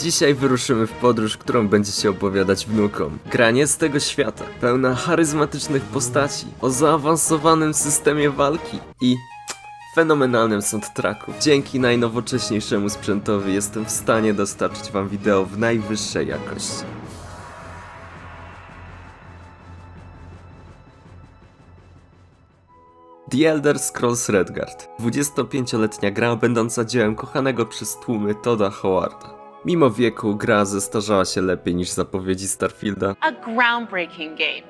Dzisiaj wyruszymy w podróż, którą będzie się opowiadać wnukom. Gra nie z tego świata, pełna charyzmatycznych postaci, o zaawansowanym systemie walki i fenomenalnym soundtracku. Dzięki najnowocześniejszemu sprzętowi jestem w stanie dostarczyć wam wideo w najwyższej jakości. The Elder Scrolls Redguard. 25-letnia gra będąca dziełem kochanego przez tłumy Toda Howarda. Mimo wieku, gra zestarzała się lepiej niż zapowiedzi Starfielda. a groundbreaking game.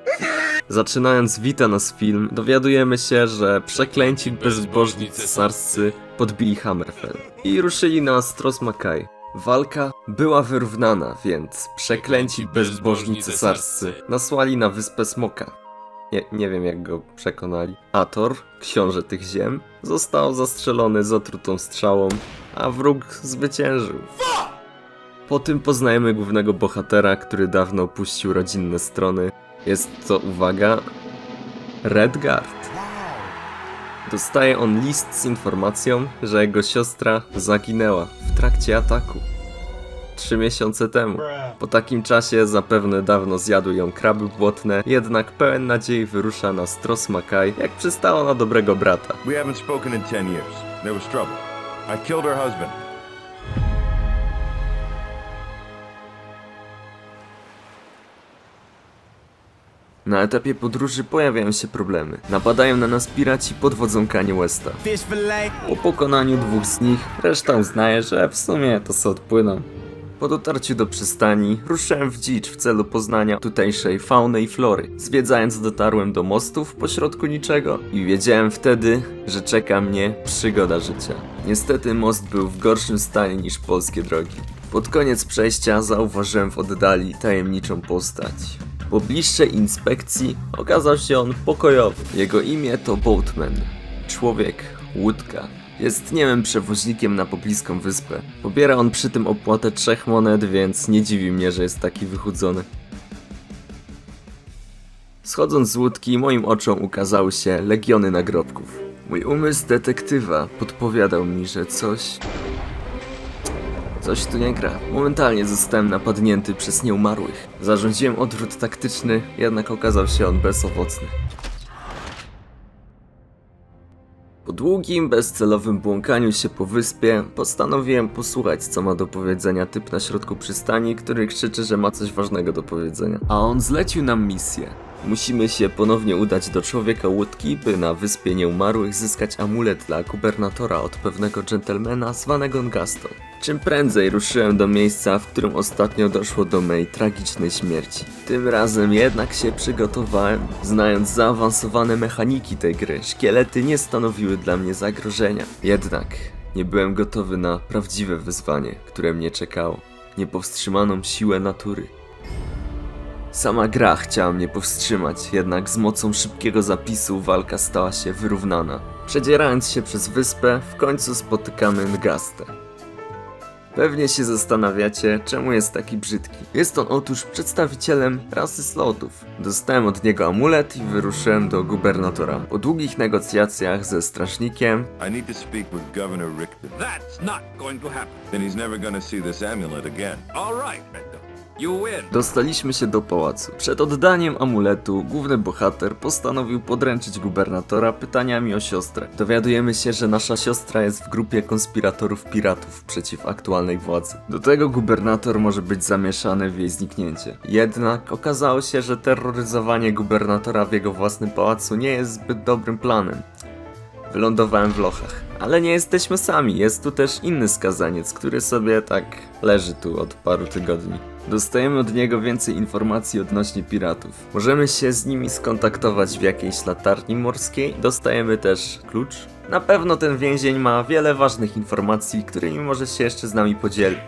Zaczynając wita nas film, dowiadujemy się, że przeklęci bezbożni cesarscy podbili Hammerfell i ruszyli na Stros Mackay. Walka była wyrównana, więc przeklęci bezbożni cesarscy nasłali na wyspę Smoka. Nie, nie wiem jak go przekonali. Ator, książę tych ziem, został zastrzelony zatrutą strzałą, a wróg zwyciężył. Po tym poznajemy głównego bohatera, który dawno opuścił rodzinne strony. Jest to, uwaga, Redguard. Dostaje on list z informacją, że jego siostra zaginęła w trakcie ataku. Trzy miesiące temu. Po takim czasie zapewne dawno zjadły ją kraby błotne, jednak pełen nadziei wyrusza na Stros Mackay, jak przystało na dobrego brata. We haven't spoken in 10 years. There was trouble. I killed her husband. Na etapie podróży pojawiają się problemy. Napadają na nas piraci pod wodzą Kanye Westa. Po pokonaniu dwóch z nich, reszta uznaje, że w sumie to se odpłyną. Po dotarciu do przystani, ruszyłem w dzicz w celu poznania tutejszej fauny i flory. Zwiedzając dotarłem do mostów pośrodku niczego i wiedziałem wtedy, że czeka mnie przygoda życia. Niestety most był w gorszym stanie niż polskie drogi. Pod koniec przejścia zauważyłem w oddali tajemniczą postać. Po bliższej inspekcji okazał się on pokojowy. Jego imię to Boatman. Człowiek łódka. Jest niemym przewoźnikiem na pobliską wyspę. Pobiera on przy tym opłatę trzech monet, więc nie dziwi mnie, że jest taki wychudzony. Schodząc z łódki, moim oczom ukazały się legiony nagrobków. Mój umysł detektywa podpowiadał mi, że coś... Coś tu nie gra. Momentalnie zostałem napadnięty przez nieumarłych. Zarządziłem odwrót taktyczny, jednak okazał się on bezowocny. Po długim, bezcelowym błąkaniu się po wyspie, postanowiłem posłuchać, co ma do powiedzenia typ na środku przystani, który krzyczy, że ma coś ważnego do powiedzenia. A on zlecił nam misję. Musimy się ponownie udać do człowieka łódki, by na wyspie nieumarłych zyskać amulet dla gubernatora od pewnego dżentelmena zwanego Ngasto. Czym prędzej ruszyłem do miejsca, w którym ostatnio doszło do mej tragicznej śmierci. Tym razem jednak się przygotowałem, znając zaawansowane mechaniki tej gry. Szkielety nie stanowiły dla mnie zagrożenia. Jednak nie byłem gotowy na prawdziwe wyzwanie, które mnie czekało. Niepowstrzymaną siłę natury. Sama gra chciała mnie powstrzymać, jednak z mocą szybkiego zapisu walka stała się wyrównana. Przedzierając się przez wyspę, w końcu spotykamy Ngastę. Pewnie się zastanawiacie, czemu jest taki brzydki. Jest on otóż przedstawicielem rasy slotów. Dostałem od niego amulet i wyruszyłem do gubernatora. Po długich negocjacjach ze strażnikiem I need to speak with Governor Rickton. That's not going to happen. Then he's never gonna see this amulet again. All right. Dostaliśmy się do pałacu. Przed oddaniem amuletu główny bohater postanowił podręczyć gubernatora pytaniami o siostrę. Dowiadujemy się, że nasza siostra jest w grupie konspiratorów piratów przeciw aktualnej władzy. Do tego gubernator może być zamieszany w jej zniknięcie. Jednak okazało się, że terroryzowanie gubernatora w jego własnym pałacu nie jest zbyt dobrym planem. Wylądowałem w lochach. Ale nie jesteśmy sami, jest tu też inny skazaniec, który sobie tak leży tu od paru tygodni. Dostajemy od niego więcej informacji odnośnie piratów. Możemy się z nimi skontaktować w jakiejś latarni morskiej, dostajemy też klucz. Na pewno ten więzień ma wiele ważnych informacji, którymi może się jeszcze z nami podzielić.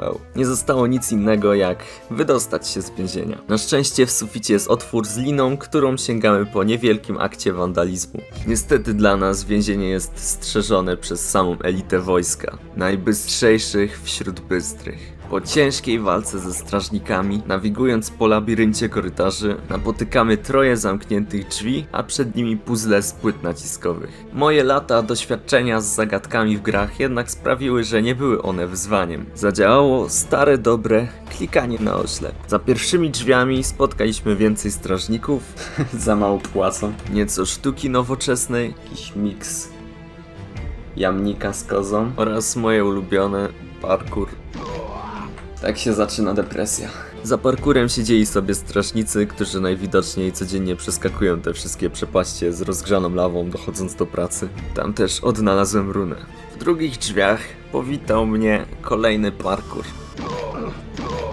Wow. Nie zostało nic innego jak wydostać się z więzienia. Na szczęście w suficie jest otwór z liną, którą sięgamy po niewielkim akcie wandalizmu. Niestety dla nas więzienie jest strzeżone przez samą elitę wojska, najbystrzejszych wśród bystrych. Po ciężkiej walce ze strażnikami, nawigując po labiryncie korytarzy, napotykamy troje zamkniętych drzwi, a przed nimi puzzle z płyt naciskowych. Moje lata doświadczenia z zagadkami w grach jednak sprawiły, że nie były one wyzwaniem. Zadziałało stare, dobre klikanie na oślep. Za pierwszymi drzwiami spotkaliśmy więcej strażników, za mało płacą, nieco sztuki nowoczesnej, jakiś miks jamnika z kozą oraz moje ulubione parkour. Tak się zaczyna depresja. Za parkurem siedzieli sobie strażnicy, którzy najwidoczniej codziennie przeskakują te wszystkie przepaście z rozgrzaną lawą, dochodząc do pracy. Tam też odnalazłem runę. W drugich drzwiach powitał mnie kolejny parkur.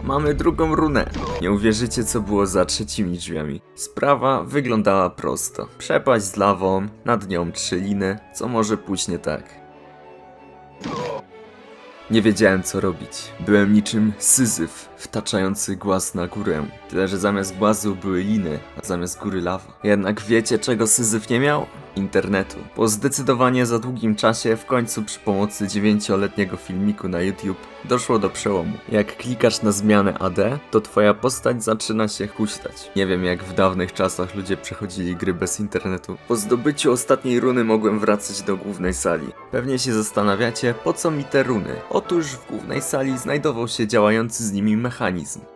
Mamy drugą runę. Nie uwierzycie, co było za trzecimi drzwiami. Sprawa wyglądała prosto. Przepaść z lawą, nad nią trzy liny, co może pójść nie tak. Nie wiedziałem co robić. Byłem niczym syzyf, wtaczający głaz na górę. Tyle, że zamiast głazu były liny, a zamiast góry lawa. Jednak wiecie czego syzyf nie miał? Internetu. Po zdecydowanie za długim czasie, w końcu przy pomocy 9-letniego filmiku na YouTube, doszło do przełomu. Jak klikasz na zmianę AD, to twoja postać zaczyna się huśtać. Nie wiem jak w dawnych czasach ludzie przechodzili gry bez internetu. Po zdobyciu ostatniej runy mogłem wracać do głównej sali. Pewnie się zastanawiacie, po co mi te runy? Otóż w głównej sali znajdował się działający z nimi mechanizm.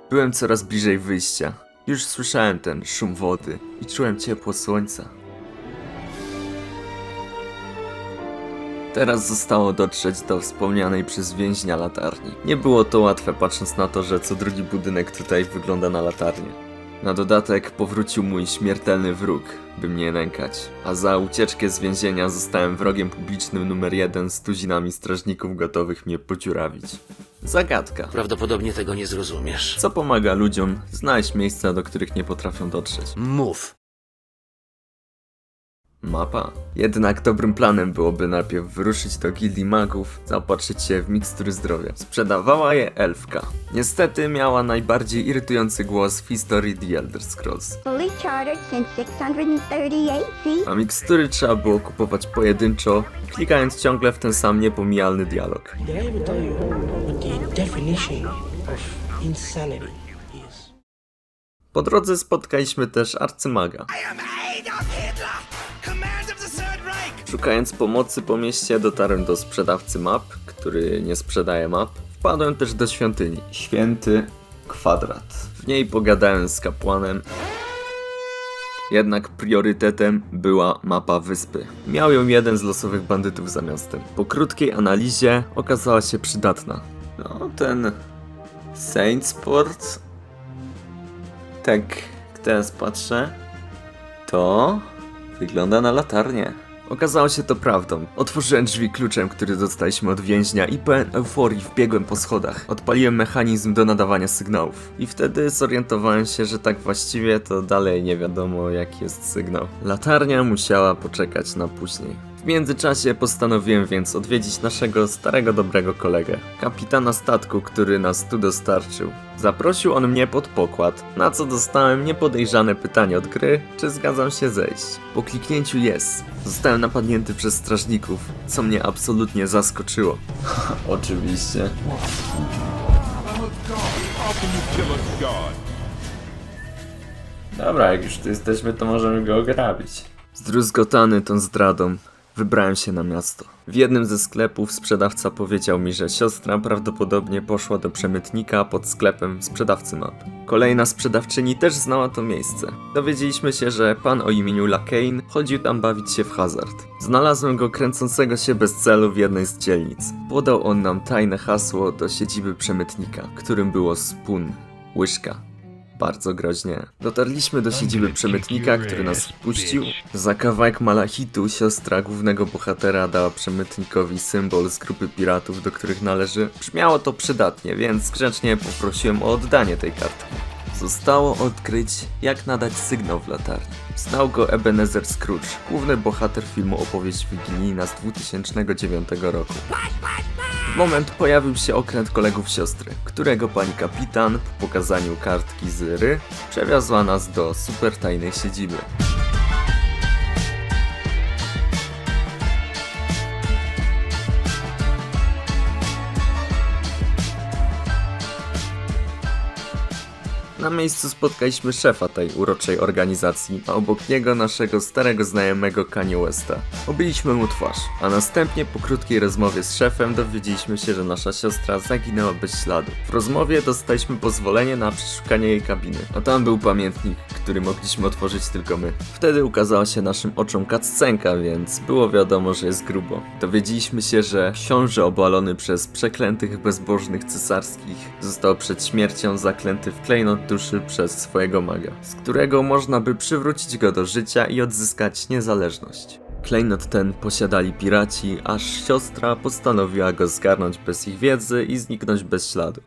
Byłem coraz bliżej wyjścia. Już słyszałem ten szum wody i czułem ciepło słońca. Teraz zostało dotrzeć do wspomnianej przez więźnia latarni. Nie było to łatwe patrząc na to, że co drugi budynek tutaj wygląda na latarnię. Na dodatek powrócił mój śmiertelny wróg, by mnie nękać. A za ucieczkę z więzienia zostałem wrogiem publicznym numer jeden z tuzinami strażników gotowych mnie podziurawić. Zagadka. Prawdopodobnie tego nie zrozumiesz. Co pomaga ludziom znaleźć miejsca, do których nie potrafią dotrzeć? Mów. Mapa. Jednak dobrym planem byłoby najpierw wyruszyć do gildii magów, zaopatrzyć się w mikstury zdrowia. Sprzedawała je elfka. Niestety miała najbardziej irytujący głos w historii The Elder Scrolls. fully chartered since 630 AC. A mikstury trzeba było kupować pojedynczo, klikając ciągle w ten sam niepomijalny dialog. Did I ever tell you what the definition of insanity is? Po drodze spotkaliśmy też arcymaga. Szukając pomocy po mieście dotarłem do sprzedawcy map, który nie sprzedaje map. Wpadłem też do świątyni. Święty kwadrat. W niej pogadałem z kapłanem. Jednak priorytetem była mapa wyspy. Miał ją jeden z losowych bandytów za miastem. Po krótkiej analizie okazała się przydatna. No, ten Saintsport tak teraz patrzę, to wygląda na latarnię. Okazało się to prawdą. Otworzyłem drzwi kluczem, który dostaliśmy od więźnia i pełen euforii wbiegłem po schodach. Odpaliłem mechanizm do nadawania sygnałów. I wtedy zorientowałem się, że tak właściwie to dalej nie wiadomo jaki jest sygnał. Latarnia musiała poczekać na później. Międzyczasie postanowiłem więc odwiedzić naszego starego dobrego kolegę, kapitana statku, który nas tu dostarczył. Zaprosił on mnie pod pokład, na co dostałem niepodejrzane pytanie od gry, czy zgadzam się zejść. Po kliknięciu yes, zostałem napadnięty przez strażników, co mnie absolutnie zaskoczyło. Oczywiście. Dobra, jak już tu jesteśmy, to możemy go ograbić. Zdruzgotany tą zdradą, wybrałem się na miasto. W jednym ze sklepów sprzedawca powiedział mi, że siostra prawdopodobnie poszła do przemytnika pod sklepem sprzedawcy map. Kolejna sprzedawczyni też znała to miejsce. Dowiedzieliśmy się, że pan o imieniu Lakane chodził tam bawić się w hazard. Znalazłem go kręcącego się bez celu w jednej z dzielnic. Podał on nam tajne hasło do siedziby przemytnika, którym było spun, łyżka. Bardzo groźnie. Dotarliśmy do siedziby przemytnika, który nas wpuścił. Za kawałek malachitu siostra głównego bohatera dała przemytnikowi symbol z grupy piratów, do których należy. Brzmiało to przydatnie, więc grzecznie poprosiłem o oddanie tej kartki. Zostało odkryć, jak nadać sygnał w latarni. Znał go Ebenezer Scrooge, główny bohater filmu Opowieść Wigilijna z 2009 roku. W moment pojawił się okręt kolegów siostry, którego pani kapitan po pokazaniu kartki z Ry przewiozła nas do super tajnej siedziby. Na miejscu spotkaliśmy szefa tej uroczej organizacji, a obok niego naszego starego znajomego Kanye Westa. Obiliśmy mu twarz, a następnie po krótkiej rozmowie z szefem dowiedzieliśmy się, że nasza siostra zaginęła bez śladu. W rozmowie dostaliśmy pozwolenie na przeszukanie jej kabiny, a tam był pamiętnik, który mogliśmy otworzyć tylko my. Wtedy ukazała się naszym oczom cutscenka, więc było wiadomo, że jest grubo. Dowiedzieliśmy się, że książę obalony przez przeklętych bezbożnych cesarskich został przed śmiercią zaklęty w klejnot duszy przez swojego maga, z którego można by przywrócić go do życia i odzyskać niezależność. Klejnot ten posiadali piraci, aż siostra postanowiła go zgarnąć bez ich wiedzy i zniknąć bez śladu.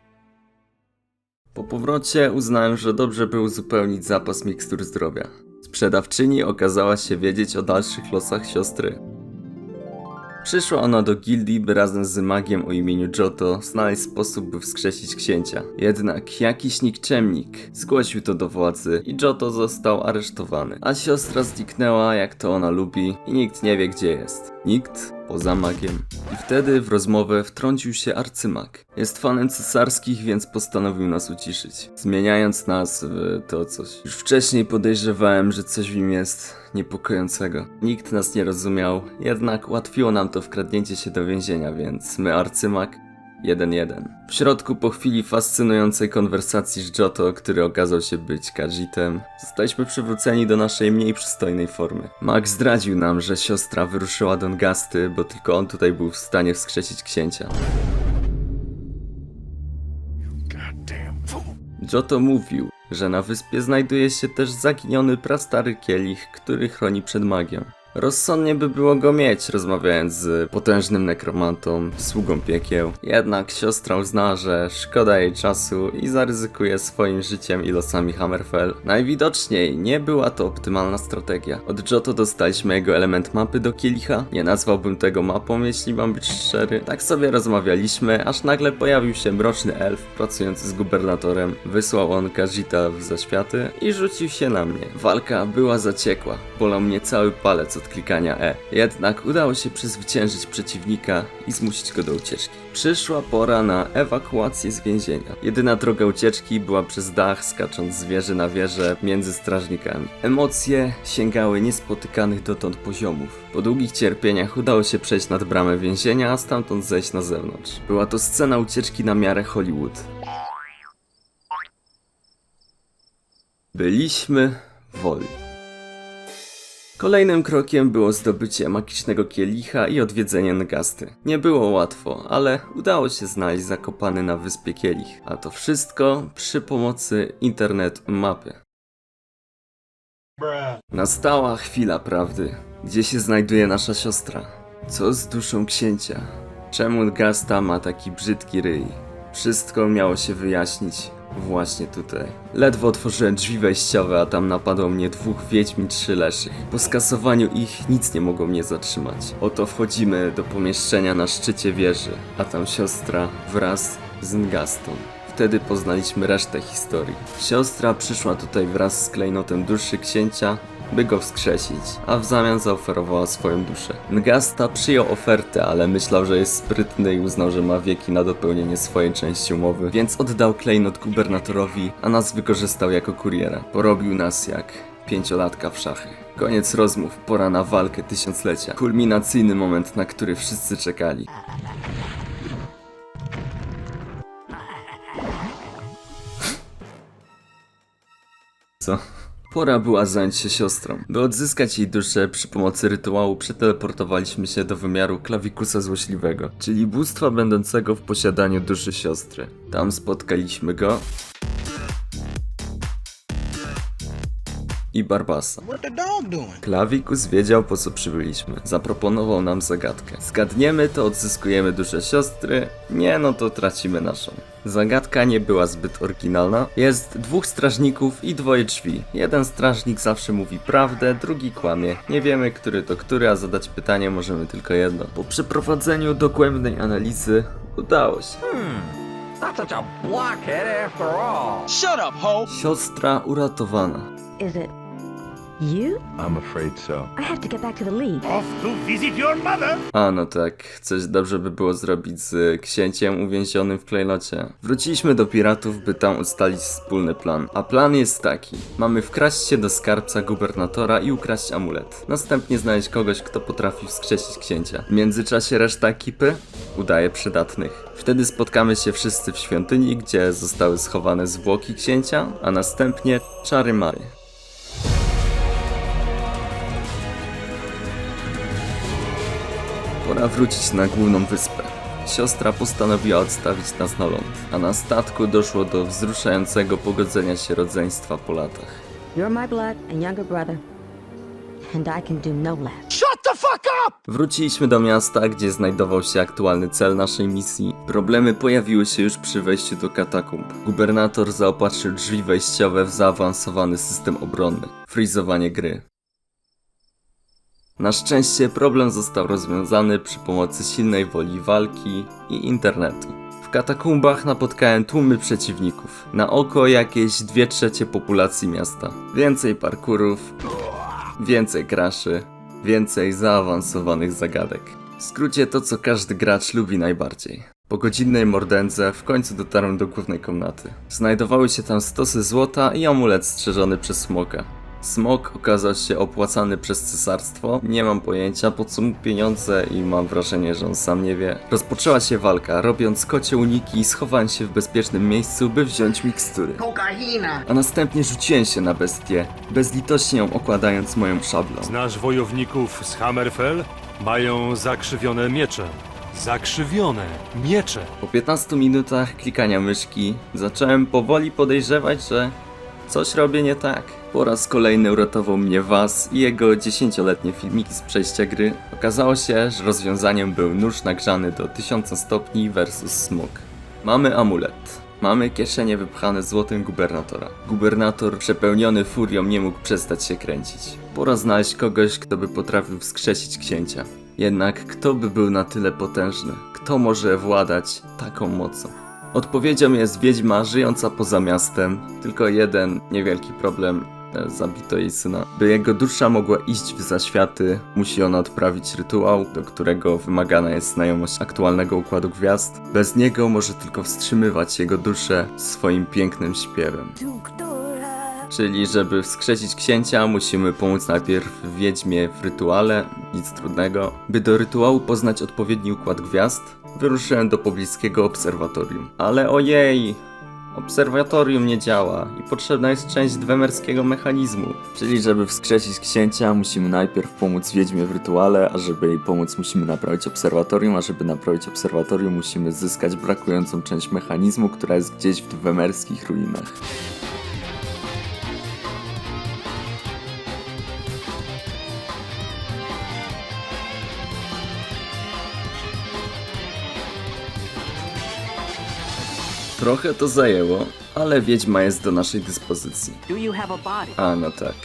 Po powrocie uznałem, że dobrze by uzupełnić zapas mikstur zdrowia. Sprzedawczyni okazała się wiedzieć o dalszych losach siostry. Przyszła ona do gildii, by razem z magiem o imieniu Joto znaleźć sposób, by wskrzesić księcia. Jednak jakiś nikczemnik zgłosił to do władzy i Joto został aresztowany. A siostra zniknęła, jak to ona lubi, i nikt nie wie, gdzie jest. Nikt poza magiem. I wtedy w rozmowę wtrącił się arcymag. Jest fanem cesarskich, więc postanowił nas uciszyć, zmieniając nas w to coś. Już wcześniej podejrzewałem, że coś w nim jest niepokojącego. Nikt nas nie rozumiał, jednak ułatwiło nam to wkradnięcie się do więzienia, więc my arcymag 1-1. W środku po chwili fascynującej konwersacji z Joto, który okazał się być Kajitem, zostaliśmy przywróceni do naszej mniej przystojnej formy. Max zdradził nam, że siostra wyruszyła do Ngasty, bo tylko on tutaj był w stanie wskrzesić księcia. Joto mówił, że na wyspie znajduje się też zaginiony prastary kielich, który chroni przed magią. Rozsądnie by było go mieć, rozmawiając z potężnym nekromantą, sługą piekieł. Jednak siostra uznała, że szkoda jej czasu i zaryzykuje swoim życiem i losami Hammerfell. Najwidoczniej nie była to optymalna strategia. Od Joto dostaliśmy jego element mapy do kielicha. Nie nazwałbym tego mapą, jeśli mam być szczery. Tak sobie rozmawialiśmy, aż nagle pojawił się mroczny elf pracujący z gubernatorem. Wysłał on Kajita w zaświaty i rzucił się na mnie. Walka była zaciekła. Bolał mnie cały palec od klikania E. Jednak udało się przezwyciężyć przeciwnika i zmusić go do ucieczki. Przyszła pora na ewakuację z więzienia. Jedyna droga ucieczki była przez dach, skacząc z wieży na wieżę między strażnikami. Emocje sięgały niespotykanych dotąd poziomów. Po długich cierpieniach udało się przejść nad bramę więzienia, a stamtąd zejść na zewnątrz. Była to scena ucieczki na miarę Hollywood. Byliśmy wolni. Kolejnym krokiem było zdobycie magicznego kielicha i odwiedzenie Ngasty. Nie było łatwo, ale udało się znaleźć zakopany na wyspie kielich. A to wszystko przy pomocy internet mapy. Nastała chwila prawdy. Gdzie się znajduje nasza siostra? Co z duszą księcia? Czemu Ngasta ma taki brzydki ryj? Wszystko miało się wyjaśnić właśnie tutaj. Ledwo otworzyłem drzwi wejściowe, a tam napadło mnie dwóch wiedźmin trzy leszych. Po skasowaniu ich nic nie mogło mnie zatrzymać. Oto wchodzimy do pomieszczenia na szczycie wieży, a tam siostra wraz z Ngastą. Wtedy poznaliśmy resztę historii. Siostra przyszła tutaj wraz z klejnotem duszy księcia, by go wskrzesić, a w zamian zaoferowała swoją duszę. Ngasta przyjął ofertę, ale myślał, że jest sprytny i uznał, że ma wieki na dopełnienie swojej części umowy, więc oddał klejnot gubernatorowi, a nas wykorzystał jako kuriera. Porobił nas jak pięciolatka w szachy. Koniec rozmów, pora na walkę tysiąclecia. Kulminacyjny moment, na który wszyscy czekali. Co? Pora była zająć się siostrą. By odzyskać jej duszę przy pomocy rytuału przeteleportowaliśmy się do wymiaru klawikusa złośliwego, czyli bóstwa będącego w posiadaniu duszy siostry. Tam spotkaliśmy go i Barbasa. Klawikus wiedział po co przybyliśmy. Zaproponował nam zagadkę. Zgadniemy to odzyskujemy duszę siostry, nie no to tracimy naszą. Zagadka nie była zbyt oryginalna. Jest dwóch strażników i dwoje drzwi. Jeden strażnik zawsze mówi prawdę, drugi kłamie. Nie wiemy, który to który, a zadać pytanie możemy tylko jedno. Po przeprowadzeniu dogłębnej analizy udało się. Shut up, ho! Siostra uratowana. Is it You? I'm afraid so. I have to get back to the League. A no tak, coś dobrze by było zrobić z księciem uwięzionym w klejnocie. Wróciliśmy do piratów, by tam ustalić wspólny plan. A plan jest taki. Mamy wkraść się do skarbca gubernatora i ukraść amulet. Następnie znaleźć kogoś, kto potrafi wskrzesić księcia. W międzyczasie reszta ekipy udaje przydatnych. Wtedy spotkamy się wszyscy w świątyni, gdzie zostały schowane zwłoki księcia, a następnie czary mary. Pora wrócić na główną wyspę. Siostra postanowiła odstawić nas na ląd, a na statku doszło do wzruszającego pogodzenia się rodzeństwa po latach. You're my blood and younger brother. And I can do no less. Wróciliśmy do miasta, gdzie znajdował się aktualny cel naszej misji. Problemy pojawiły się już przy wejściu do katakumb. Gubernator zaopatrzył drzwi wejściowe w zaawansowany system obronny. Freezowanie gry. Na szczęście problem został rozwiązany przy pomocy silnej woli walki i internetu. W katakumbach napotkałem tłumy przeciwników. Na oko jakieś 2 trzecie populacji miasta. Więcej parkurów, więcej kraszy, więcej zaawansowanych zagadek. W skrócie to, co każdy gracz lubi najbardziej. Po godzinnej mordędze w końcu dotarłem do głównej komnaty. Znajdowały się tam stosy złota i amulet strzeżony przez smoka. Smok okazał się opłacany przez cesarstwo. Nie mam pojęcia po co mu pieniądze i mam wrażenie, że on sam nie wie. Rozpoczęła się walka, robiąc kocie uniki schowałem się w bezpiecznym miejscu, by wziąć mikstury. A następnie rzuciłem się na bestię, bezlitośnie ją okładając moją szablą. Znasz wojowników z Hammerfell? Mają zakrzywione miecze. Zakrzywione miecze. Po 15 minutach klikania myszki zacząłem powoli podejrzewać, że coś robię nie tak. Po raz kolejny uratował mnie Was i jego 10-letnie filmiki z przejścia gry. Okazało się, że rozwiązaniem był nóż nagrzany do 1000 stopni versus smok. Mamy amulet. Mamy kieszenie wypchane złotem gubernatora. Gubernator przepełniony furią nie mógł przestać się kręcić. Pora znaleźć kogoś, kto by potrafił wskrzesić księcia. Jednak kto by był na tyle potężny? Kto może władać taką mocą? Odpowiedzią jest wiedźma żyjąca poza miastem. Tylko jeden niewielki problem. Zabito jej syna. By jego dusza mogła iść w zaświaty, musi ona odprawić rytuał, do którego wymagana jest znajomość aktualnego układu gwiazd. Bez niego może tylko wstrzymywać jego duszę swoim pięknym śpiewem. Czyli, żeby wskrzesić księcia, musimy pomóc najpierw wiedźmie w rytuale, nic trudnego. By do rytuału poznać odpowiedni układ gwiazd, wyruszyłem do pobliskiego obserwatorium. Ale ojej! Obserwatorium nie działa i potrzebna jest część dwemerskiego mechanizmu. Czyli, żeby wskrzesić księcia, musimy najpierw pomóc wiedźmie w rytuale, a żeby jej pomóc, musimy naprawić obserwatorium, a żeby naprawić obserwatorium, musimy zyskać brakującą część mechanizmu, która jest gdzieś w dwemerskich ruinach. Trochę to zajęło, ale wiedźma jest do naszej dyspozycji. A no tak.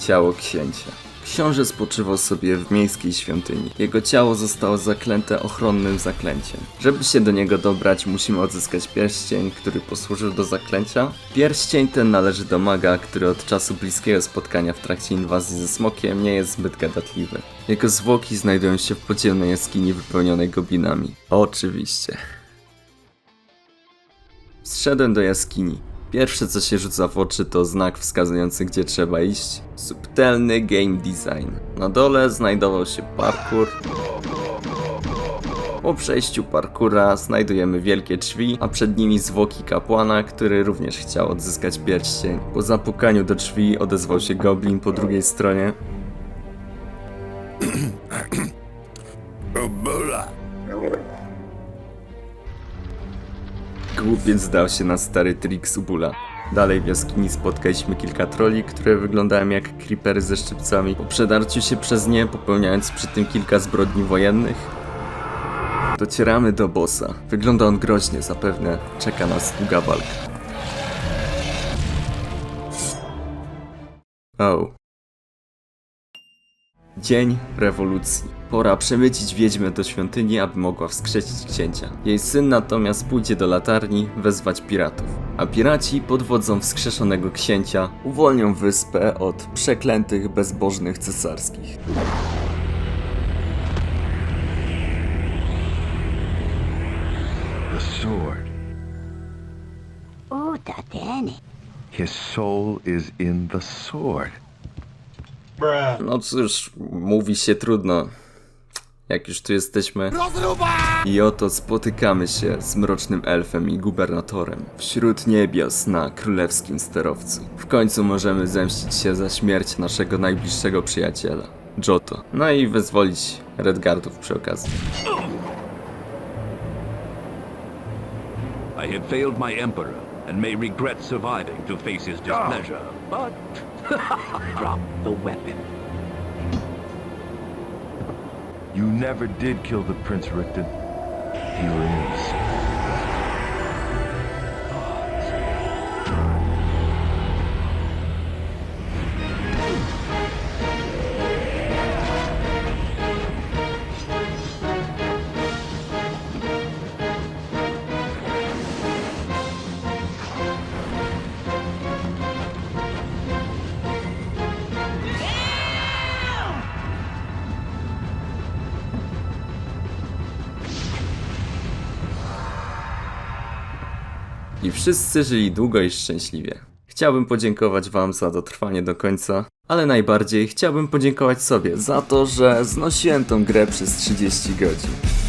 Ciało księcia. Książę spoczywał sobie w miejskiej świątyni. Jego ciało zostało zaklęte ochronnym zaklęciem. Żeby się do niego dobrać, musimy odzyskać pierścień, który posłużył do zaklęcia. Pierścień ten należy do maga, który od czasu bliskiego spotkania w trakcie inwazji ze smokiem nie jest zbyt gadatliwy. Jego zwłoki znajdują się w podziemnej jaskini wypełnionej goblinami. Oczywiście. Zszedłem do jaskini. Pierwsze co się rzuca w oczy to znak wskazujący gdzie trzeba iść. Subtelny game design. Na dole znajdował się parkour. Po przejściu parkura znajdujemy wielkie drzwi, a przed nimi zwłoki kapłana, który również chciał odzyskać pierścień. Po zapukaniu do drzwi odezwał się goblin po drugiej stronie. Głupiec zdał się na stary trik z Ubula. Dalej w jaskini spotkaliśmy kilka troli, które wyglądają jak creepery ze szczypcami. Po przedarciu się przez nie, popełniając przy tym kilka zbrodni wojennych, docieramy do bossa. Wygląda on groźnie, zapewne czeka nas długa walka. Oh. Dzień rewolucji. Pora przemycić wiedźmę do świątyni, aby mogła wskrzesić księcia. Jej syn natomiast pójdzie do latarni wezwać piratów. A piraci pod wodzą wskrzeszonego księcia uwolnią wyspę od przeklętych bezbożnych cesarskich. The sword. Oh, Tatene. His soul is in the sword. No cóż, mówi się trudno. Jak już tu jesteśmy. I oto spotykamy się z mrocznym elfem i gubernatorem wśród niebios na królewskim sterowcu. W końcu możemy zemścić się za śmierć naszego najbliższego przyjaciela, Joto. No i wyzwolić Redgardów przy okazji. I have failed my emperor and may regret surviving to face his ah. displeasure, but drop the weapon. You never did kill the Prince Richten. He lives. I wszyscy żyli długo i szczęśliwie. Chciałbym podziękować Wam za dotrwanie do końca, ale najbardziej chciałbym podziękować sobie za to, że znosiłem tą grę przez 30 godzin.